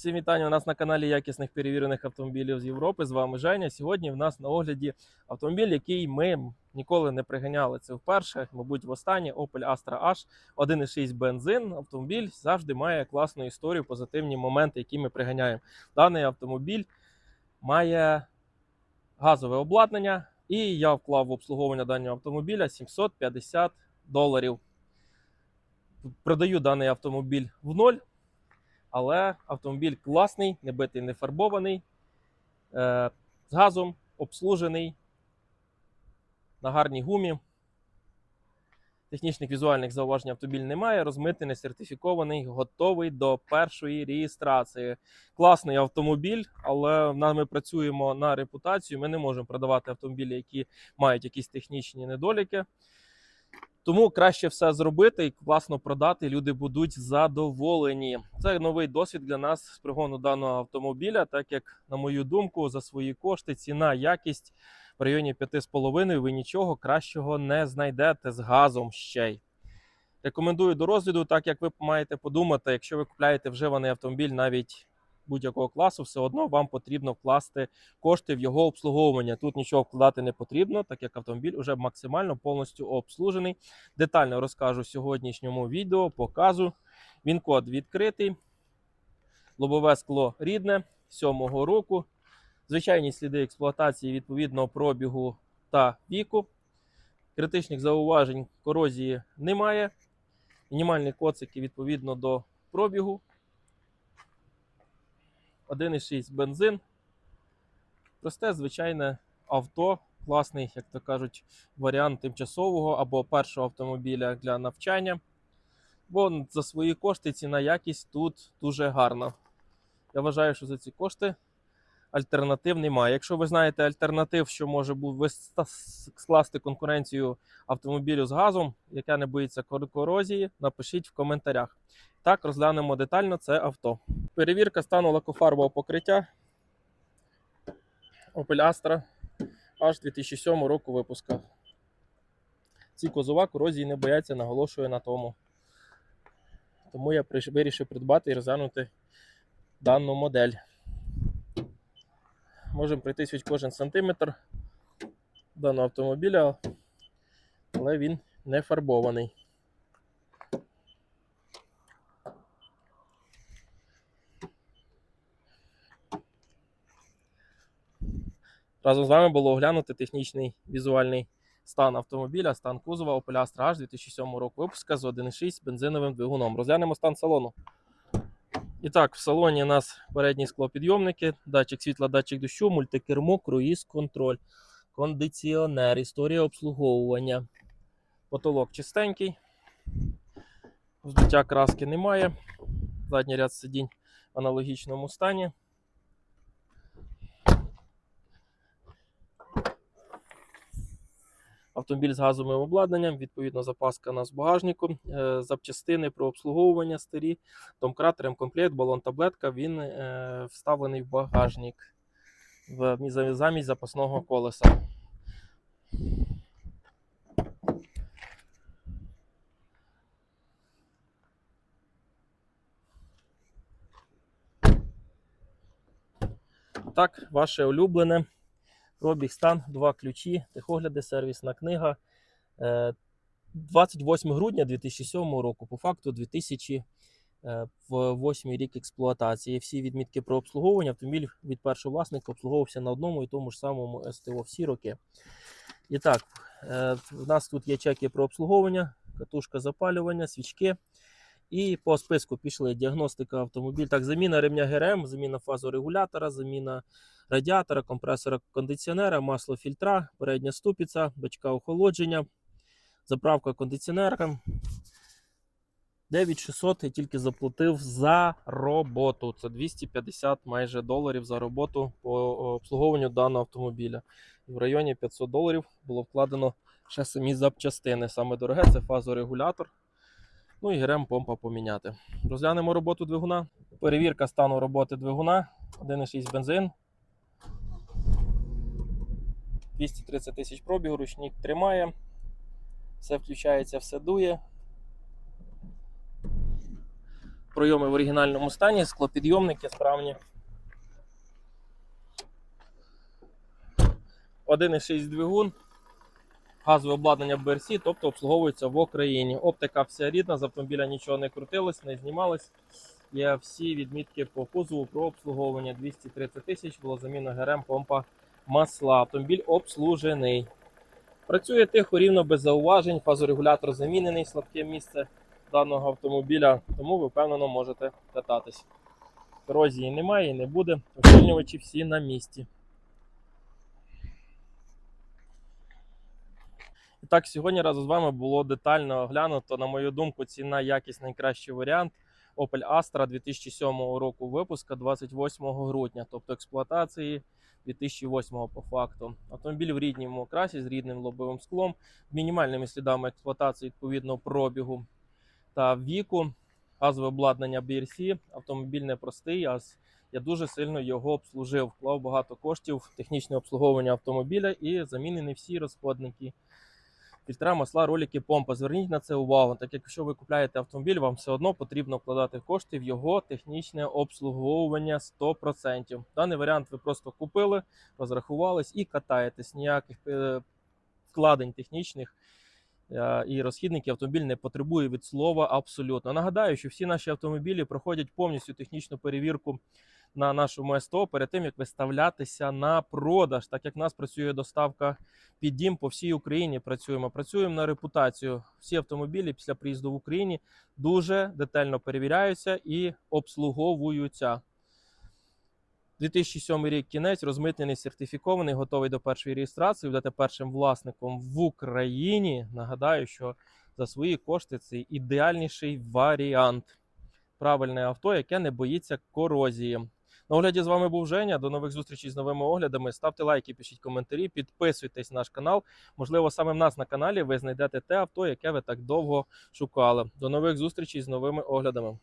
Всім вітання у нас на каналі якісних перевірених автомобілів з Європи. З вами Женя. Сьогодні в нас на огляді автомобіль, який ми ніколи не приганяли. Це вперше, мабуть, востаннє Opel Astra H 1.6 бензин. Автомобіль завжди має класну історію, позитивні моменти, які ми приганяємо. Даний автомобіль має газове обладнання, і я вклав в обслуговування даного автомобіля 750 доларів. Продаю даний автомобіль в ноль. Але автомобіль класний, не битий, не фарбований, е, з газом, обслужений, на гарній гумі. Технічних візуальних зауважень автомобіль немає, розмитий, не сертифікований, готовий до першої реєстрації. Класний автомобіль, але ми працюємо на репутацію. Ми не можемо продавати автомобілі, які мають якісь технічні недоліки. Тому краще все зробити і класно продати. Люди будуть задоволені. Це новий досвід для нас з пригону даного автомобіля, так як, на мою думку, за свої кошти ціна, якість в районі 5,5 ви нічого кращого не знайдете з газом ще й. Рекомендую до розгляду, так як ви маєте подумати, якщо ви купляєте вживаний автомобіль навіть будь-якого класу, все одно вам потрібно вкласти кошти в його обслуговування. Тут нічого вкладати не потрібно, так як автомобіль вже максимально повністю обслужений. Детально розкажу в сьогоднішньому відео, показу. Він код відкритий, лобове скло рідне 7-го року. Звичайні сліди експлуатації відповідного пробігу та віку. Критичних зауважень корозії немає. Мінімальні коцики відповідно до пробігу. 1,6 бензин. Просте, звичайне авто, класний, як то кажуть, варіант тимчасового або першого автомобіля для навчання. Бо за свої кошти ціна якість тут дуже гарна. Я вважаю, що за ці кошти альтернатив немає. Якщо ви знаєте альтернатив, що може скласти конкуренцію автомобілю з газом, яка не боїться корозії, напишіть в коментарях. Так, розглянемо детально це авто. Перевірка стану лакофарбового покриття Opel Astra аж 2007 року випуска. Ці козова корозії не бояться, наголошую на тому. Тому я вирішив придбати і розглянути дану модель. Можемо хоч кожен сантиметр даного автомобіля, але він не фарбований. Разом з вами було оглянути технічний візуальний стан автомобіля, стан кузова Opel Astra H 2007 року випуска з 1.6 бензиновим двигуном. Розглянемо стан салону. І так, в салоні у нас передні склопідйомники, датчик світла, датчик дощу, мультикермо, круїз, контроль, кондиціонер, історія обслуговування. Потолок чистенький. Вздуття краски немає. Задній ряд сидінь в аналогічному стані. Автомобіль з газовим обладнанням, відповідно, запаска нас в багажнику, е, запчастини про обслуговування старі, домкрат, ремкомплект, балон таблетка, він е, вставлений в багажник замість запасного колеса. Так, ваше улюблене. Пробіг стан, два ключі, техогляди, сервісна книга. Е, 28 грудня 2007 року, по факту 2008 рік експлуатації. Всі відмітки про обслуговування. Автомобіль від першого власника обслуговувався на одному і тому ж самому СТО всі роки. І так, е, в нас тут є чеки про обслуговування, катушка запалювання, свічки. І по списку пішли діагностика автомобіль. Так, заміна ремня ГРМ, заміна фазорегулятора, заміна радіатора, компресора кондиціонера, масло фільтра, передня ступіця, бачка охолодження, заправка кондиціонера. 9600 я тільки заплатив за роботу. Це 250 майже доларів за роботу по обслуговуванню даного автомобіля. В районі 500 доларів було вкладено ще самі запчастини. Саме дороге це фазорегулятор. Ну і ГРМ помпа поміняти. Розглянемо роботу двигуна. Перевірка стану роботи двигуна. 1,6 бензин. 230 тисяч пробігу, ручник тримає. Все включається, все дує. Пройоми в оригінальному стані, склопідйомники справні. 1,6 двигун, газове обладнання BRC, тобто обслуговується в Україні. Оптика вся рідна, з автомобіля нічого не крутилось, не знімалось. Є всі відмітки по кузову про обслуговування 230 тисяч, було заміна ГРМ, помпа масла. Автомобіль обслужений. Працює тихо, рівно без зауважень. Фазорегулятор замінений, слабке місце даного автомобіля, тому ви впевнено можете кататись. Корозії немає і не буде. Ущільнювачі всі на місці. І так, сьогодні разом з вами було детально оглянуто, на мою думку, ціна якість найкращий варіант. Opel Astra 2007 року випуска 28 грудня, тобто експлуатації 2008 по факту. Автомобіль в рідному окрасі з рідним лобовим склом, мінімальними слідами експлуатації відповідно пробігу та віку. Газове обладнання BRC. Автомобіль не простий, а я дуже сильно його обслужив. Вклав багато коштів в технічне обслуговування автомобіля і замінені всі розходники. Фільтра, масла, ролики, помпа. Зверніть на це увагу. Так як якщо ви купляєте автомобіль, вам все одно потрібно вкладати кошти в його технічне обслуговування 100%. Даний варіант ви просто купили, розрахувались і катаєтесь. Ніяких е, вкладень технічних е, і розхідників автомобіль не потребує від слова абсолютно. Нагадаю, що всі наші автомобілі проходять повністю технічну перевірку на нашому СТО перед тим, як виставлятися на продаж, так як в нас працює доставка під дім по всій Україні. Працюємо. Працюємо на репутацію. Всі автомобілі після приїзду в Україні дуже детально перевіряються і обслуговуються. 2007 рік кінець, розмитнений, сертифікований, готовий до першої реєстрації. Будете першим власником в Україні. Нагадаю, що за свої кошти це ідеальніший варіант. Правильне авто, яке не боїться корозії. На огляді з вами був Женя. До нових зустрічей з новими оглядами. Ставте лайки, пишіть коментарі, підписуйтесь на наш канал. Можливо, саме в нас на каналі ви знайдете те авто, яке ви так довго шукали. До нових зустрічей з новими оглядами.